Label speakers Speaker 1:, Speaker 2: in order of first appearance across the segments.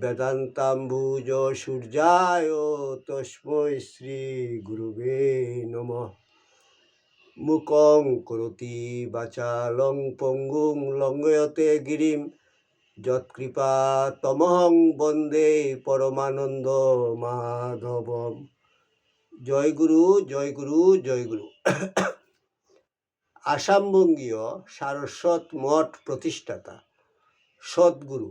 Speaker 1: বেদান্তাম্বুজ সূর্যায় তস্মৈ শ্রী গুরুবে নমঃ। মুকং করতি বাচালং পঙ্গুং লঙ্গয়তে গিরিম। যৎকৃপা তমহং বন্দে পরমানন্দ মাধবম। জয় গুরু জয় গুরু জয় গুরু। আসামবঙ্গীয় সারস্বত মঠ প্রতিষ্ঠাতা সদ্গুরু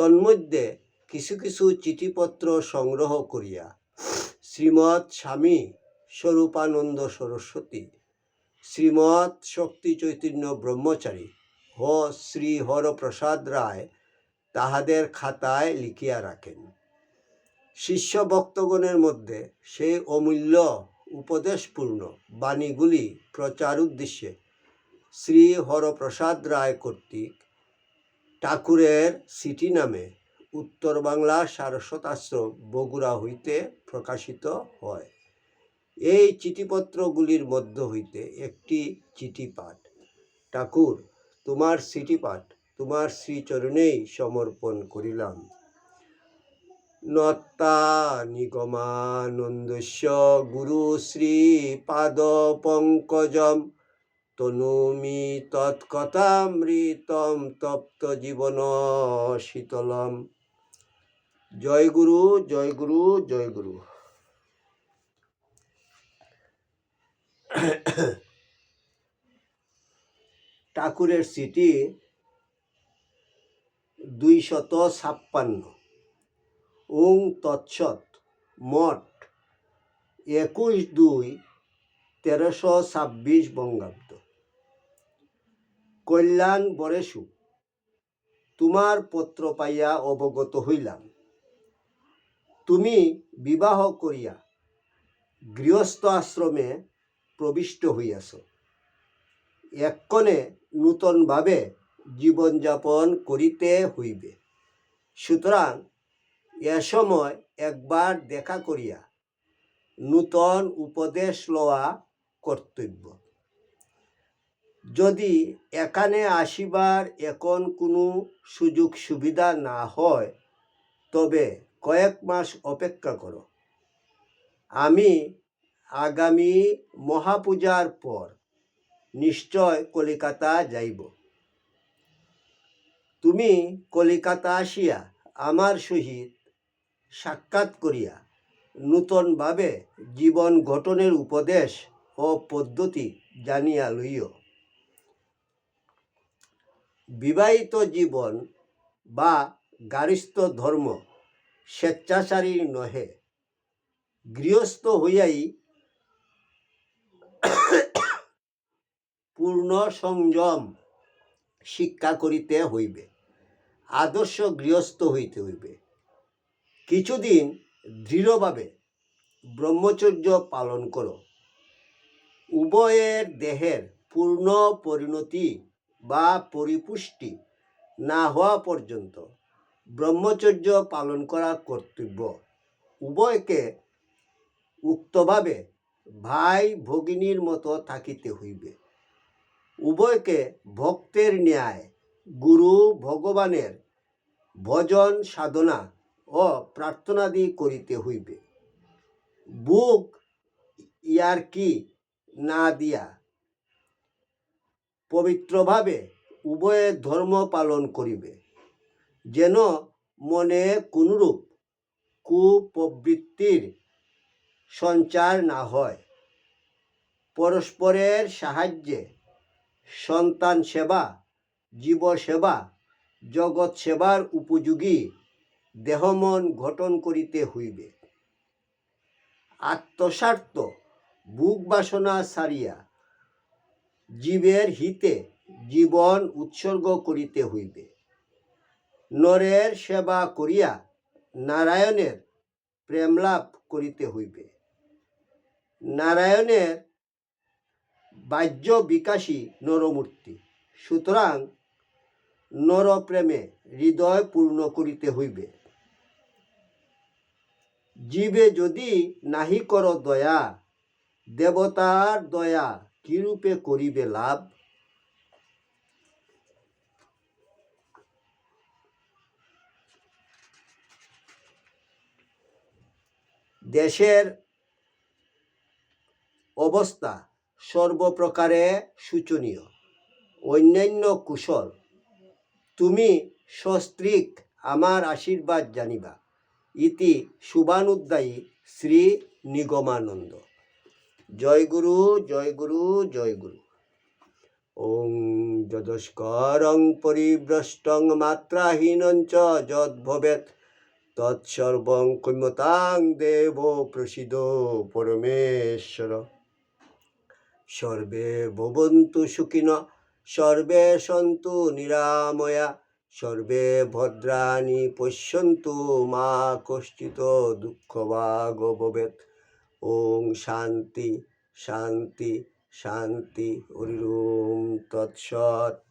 Speaker 1: তন্মধ্যে কিছু কিছু চিঠিপত্র সংগ্রহ করিয়া শ্রীমৎ স্বামী স্বরূপানন্দ সরস্বতী, শ্রীমৎ শক্তি চৈতন্য ব্রহ্মচারী হ শ্রী হরপ্রসাদ রায় তাহাদের খাতায় লিখিয়া রাখেন। শিষ্য ভক্তগণের মধ্যে সেই অমূল্য উপদেশপূর্ণ বাণীগুলি প্রচার উদ্দেশ্যে শ্রী হরপ্রসাদ রায় কর্তৃক ঠাকুরের সিটি নামে উত্তর বাংলা সারস্বতাশ্রম বগুড়া হইতে প্রকাশিত হয়। এই চিঠিপত্রগুলির মধ্য হইতে একটি চিঠি পাঠ ঠাকুর, তোমার সিটি পাঠ তোমার শ্রীচরণেই সমর্পণ করিলাম। নত্তা নিগমানন্দস্য গুরু শ্রী পাদ পঙ্কজম তনুমি তৎকথামৃতম তপ্ত জীবন শীতলম। জয় গুরু জয় গুরু জয় গুরু। ঠাকুরের সিটি দুইশত ছাপ্পান্ন। ওং তৎসৎ মঠ একুশ দুই তেরোশো ছাব্বিশ বঙ্গাব্দ। কল্যাণ বরেশু, তোমার পত্র পাইয়া অবগত হইলাম। তুমি বিবাহ করিয়া গৃহস্থ আশ্রমে প্রবিষ্ট হইয়াছ। এক্ষণে নূতনভাবে জীবনযাপন করিতে হইবে। সুতরাং এ সময় একবার দেখা করিয়া নূতন উপদেশ লওয়া কর্তব্য। যদি এখানে আসিবার এখন কোনো সুযোগ সুবিধা না হয়, তবে কয়েক মাস অপেক্ষা করো। আমি আগামী মহাপূজার পর নিশ্চয় কলিকাতা যাইব। তুমি কলিকাতা আসিয়া আমার সহিত সাক্ষাৎ করিয়া নূতনভাবে জীবন গঠনের উপদেশ ও পদ্ধতি জানিয়া লইও। বিবাহিত জীবন বা গারিস্থ ধর্ম স্বেচ্ছাচারী নহে। গৃহস্থ হইয়াই পূর্ণ সংযম শিক্ষা করিতে হইবে, আদর্শ গৃহস্থ হইতে হইবে। কিছুদিন দৃঢ়ভাবে ব্রহ্মচর্য পালন করো। উভয়ের দেহের পূর্ণ পরিণতি বা পরিপুষ্টি না হওয়া পর্যন্ত ব্রহ্মচর্য পালন করা কর্তব্য। উভয়কে উক্তভাবে ভাই ভগিনীর মতো থাকিতে হইবে। উভয়কে ভক্তের ন্যায় গুরু ভগবানের ভজন, সাধনা ও প্রার্থনাদি করিতে হইবে। বুক ইয়ার কি না দিয়া পবিত্রভাবে উভয়ে ধর্ম পালন করিবে। যেন মনে কোনরূপ কুপ্রবৃত্তির সঞ্চার না হয়। পরস্পরের সাহায্যে সন্তান সেবা, জীব সেবা, জগৎ সেবার উপযোগী দেহমন গঠন করিতে হইবে। আত্মস্বার্থ, বুক বাসনা সারিয়া জীবের হিতে জীবন উৎসর্গ করিতে হইবে। নরের সেবা করিয়া নারায়ণের প্রেম লাভ করিতে হইবে। নারায়ণের বাহ্য বিকাশী নরমূর্তি, সুতরাং নরপ্রেমে হৃদয় পূর্ণ করিতে হইবে। জীবে যদি নাহি কর দয়া, দেবতার দয়া কিরূপে করিবে লাভ? দেশের অবস্থা সর্বপ্রকারে শোচনীয় অন্যান্য কুশল, তুমি সস্ত্রীক, আমার আশীর্বাদ জানিবা। ইতি শুভানুদ্দায়ী শ্রী নিগমানন্দ। জয় গুরু জয় গুরু জয় গুরু। ওং যদস্করং পরিভ্রষ্টং মাত্রাহীনং চ যদ ভবেত তৎসর্বং ক্ষম্যতাং দেব প্রসিদ পরমেশ্বর। সর্বে ভবন্তু সুখিন, সর্বে সন্তু নিরাময়া, সর্বে ভদ্রাণি পশ্যন্তু মা কশ্চিত দুঃখ ভাগ ভবেত ওং শান্তি শান্তি শান্তি হরি ওম তৎসৎ।